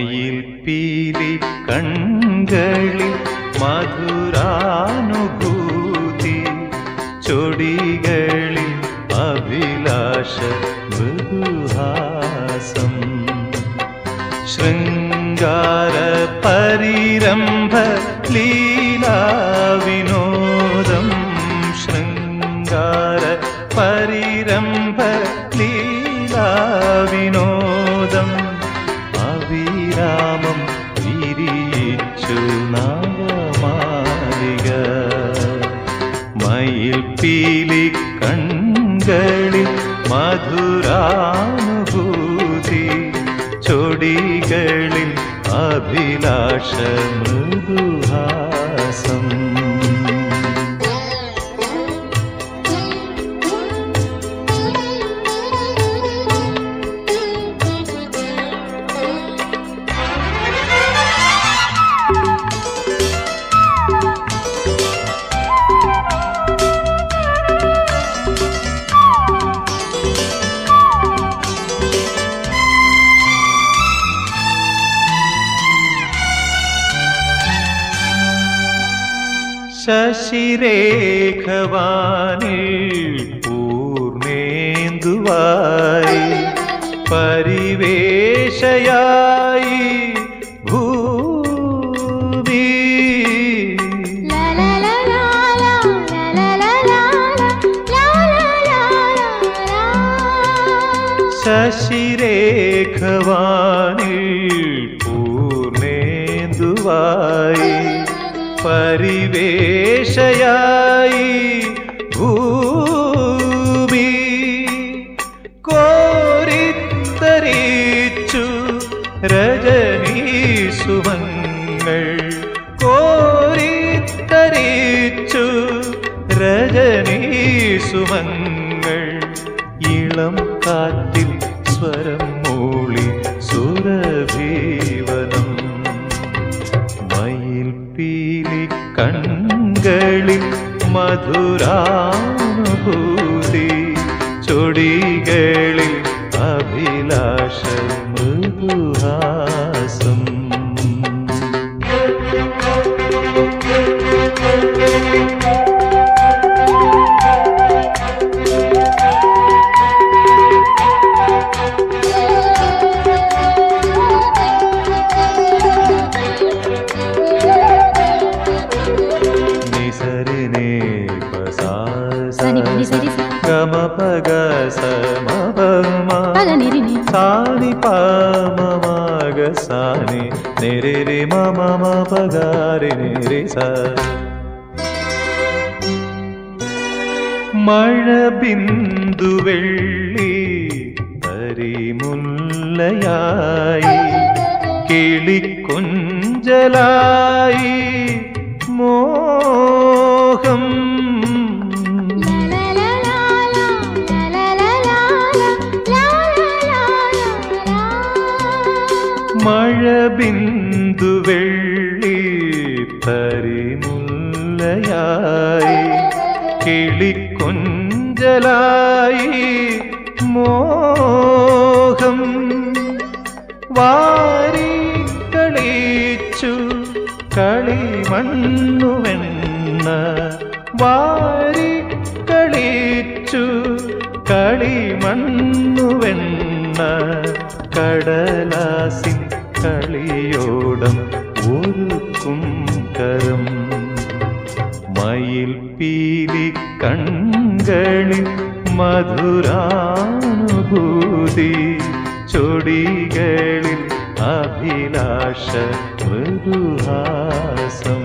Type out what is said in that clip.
മയിൽ പീലി കൺകളിൽ മധുരാനുഭൂതി ചൊടികളിൽ അഭിലാഷ മൃദുഹാസം. ശൃംഗാര പരിരംഭ ലീലാവിനോദം विनाश गुहा ശശിരേഖവാനിൽ പൂർണേന്ദുവായി പരിവേശയായി ഭൂമി ശശിരേഖവാനിൽ പൂർണേന്ദുവായി പരിവേ പ്രതീക്ഷയായി ഭൂമി കോരിത്തരീച്ചു രജനീസുമങ്ങൾ കോരിത്തരീച്ചു രജനീസുമങ്ങൾ ഇളം കാറ്റിൽ സ്വരം മൂളി സുരഭീ കൺകളിൽ മധുരാനുഭൂതി ചൊടികളിൽ അഭിലാഷ മൃദുഹാസം സരിനെ ഗമ പഗ സമ സാനി പാമ സാനി നിരി രി മമ പഗാരി നിരി സ. മഴ ബിന്ദു വെള്ളി കരിമുല്ലയായി കിളിക്കുഞ്ചലായി ലോകം. മഴ ബിന്ദു വെള്ളി പരിമുല്ലയായി കിളിക്കുഞ്ചലായി മോഹം വാരി കളിച്ചു കളിമണ്ണു വാരി കളിച്ചു കളിമണ്ണുവെണ്ണ കടലാസിൻ കളിയോടം ഒരുക്കും കരം. മയിൽ പീലി കൺകളിൽ മധുരാനുഭൂതി ചൊടികളിൽ അഭിലാഷ മൃദുഹാസം.